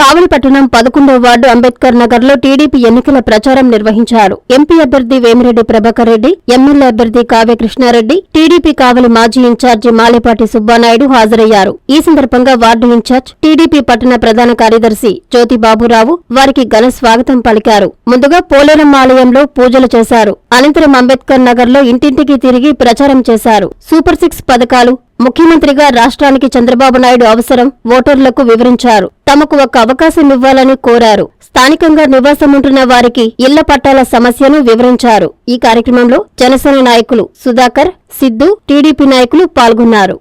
కావలిపట్టణం పదకొండవ వార్డు అంబేద్కర్ నగర్లో టీడీపీ ఎన్నికల ప్రచారం నిర్వహించారు. ఎంపీ అభ్యర్థి వేమిరెడ్డి ప్రభాకర్ రెడ్డి ఎమ్మెల్యే అభ్యర్థి కావ్య కృష్ణారెడ్డి టీడీపీ కావలి మాజీ ఇన్ఛార్జి మాలేపాటి సుబ్బానాయుడు హాజరయ్యారు. ఈ సందర్భంగా వార్డు ఇన్ఛార్జ్ టీడీపీ పట్టణ ప్రధాన కార్యదర్శి జ్యోతి బాబురావు వారికి ఘన స్వాగతం పలికారు. ముందుగా పోలేరమ్మ ఆలయంలో పూజలు చేశారు. అనంతరం అంబేద్కర్ నగర్లో ఇంటింటికి తిరిగి ప్రచారం చేశారు. సూపర్ సిక్స్ పథకాలు ముఖ్యమంత్రిగా రాష్ట్రానికి చంద్రబాబు నాయుడు అవసరం ఓటర్లకు వివరించారు. తమకు ఒక అవకాశం ఇవ్వాలని కోరారు. స్థానికంగా నివాసముంటున్న వారికి ఇళ్ళ పట్టాల సమస్యను వివరించారు. ఈ కార్యక్రమంలో జనసేన నాయకులు సుధాకర్ సిద్దు టీడీపీ నాయకులు పాల్గొన్నారు.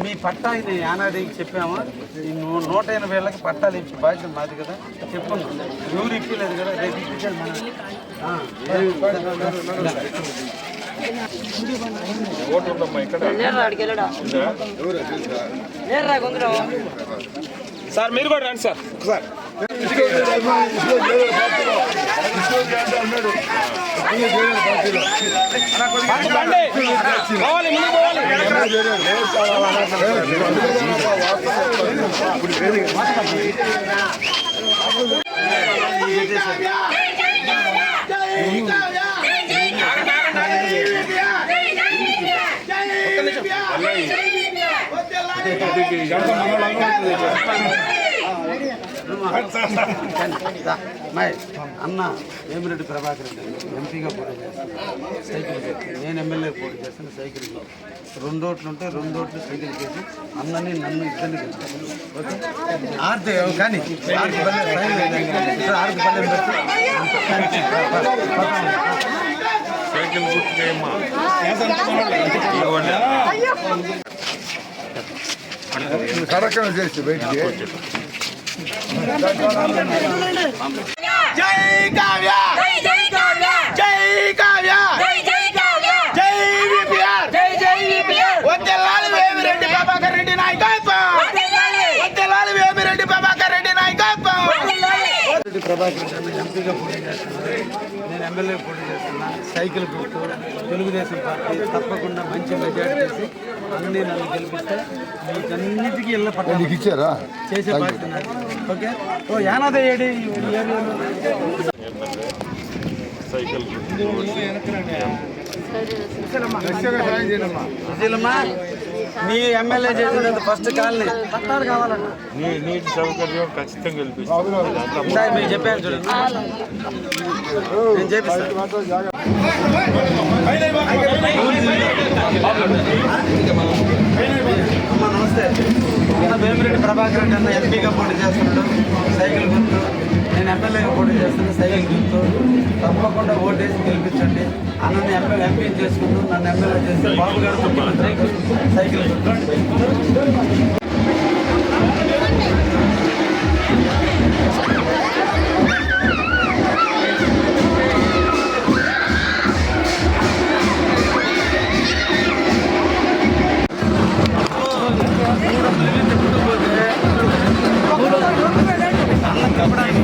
మీ పట్టా ఇది యానాదికి చెప్పాము ఈ నూ- నూట ఎనభై ఏళ్ళకి పట్టాలు ఇచ్చి బాధ్యత మాది కదా చెప్పు ఎవరు ఇప్పలేదు కదా రేపు ఇప్పించాలి మనం సార్ మీరు కూడా రండి సార్ సార్. పోవాలి ముందుకు పోవాలి దా, మై, అన్న వేమిరెడ్డి ప్రభాకర్ రెడ్డి ఎంపీగా పోటీ చేస్తాను సైకిల్ నేను ఎమ్మెల్యే పోటీ చేస్తాను సైకిల్ రెండు ఓట్లు ఉంటే రెండు ఓట్లు సైకిల్ చేసి అన్నని నన్ను ఇద్దరిని గెలుస్తాను ఓకే ఆర్తి కానీ ఆర్తి పల్లె ఆర్తి పల్లె సైకిల్ గుర్తుకేమ్మా కరకం చేసి బయటికి. జై కావ్య! జై కావ్య! జై కావ్య జై జై కావ్య జై విపిఆర్ జై జై విపిఆర్ వద్దెల్లాలి వేమిరెడ్డి ప్రభాకర్ రెడ్డి నాయకత్వం వద్దెల్లాలి వేమిరెడ్డి ప్రభాకర్ రెడ్డి నాయకత్వం రెడ్డి ప్రభాకర్ రెడ్డి ఎంపీగా పోటీ చేస్తున్నారు నేను ఎమ్మెల్యే పోటీ చేస్తున్నా సైకిల్ గుర్తు తెలుగుదేశం పార్టీ తప్పకుండా మంచి మెజార్టీ చేసి అన్ని నన్ను గెలిపిస్తే మీకన్నిటికీ ఇళ్ళ పట్టాలి ఇచ్చారా చేసే బాధ్యత. ఓకే ఓ యానాద ఏడి సైకిల్ సుశీలమ్మా మీ ఎమ్మెల్యే చేసినంత ఫస్ట్ కాలనీ. నీ నీటి సౌకర్యం ఖచ్చితంగా మీరు చెప్పాను చూడండి నేను నమస్తే వేమిరెడ్డి ప్రభాకర్ రెడ్డి అన్న ఎంపీగా పోటీ చేస్తున్నాడు. సైకిల్ గుర్తు నేను ఎమ్మెల్యేగా పోటీ చేస్తాను సైకిల్ గుర్తు తప్పకుండా ఓటేసి గెలిపించండి. నన్ను ఎమ్మెల్యే ఎంపీ చేసుకుంటూ నన్ను ఎమ్మెల్యే చేస్తే బాబు గారు సైకిల్ గుర్తు ప్రభాకర్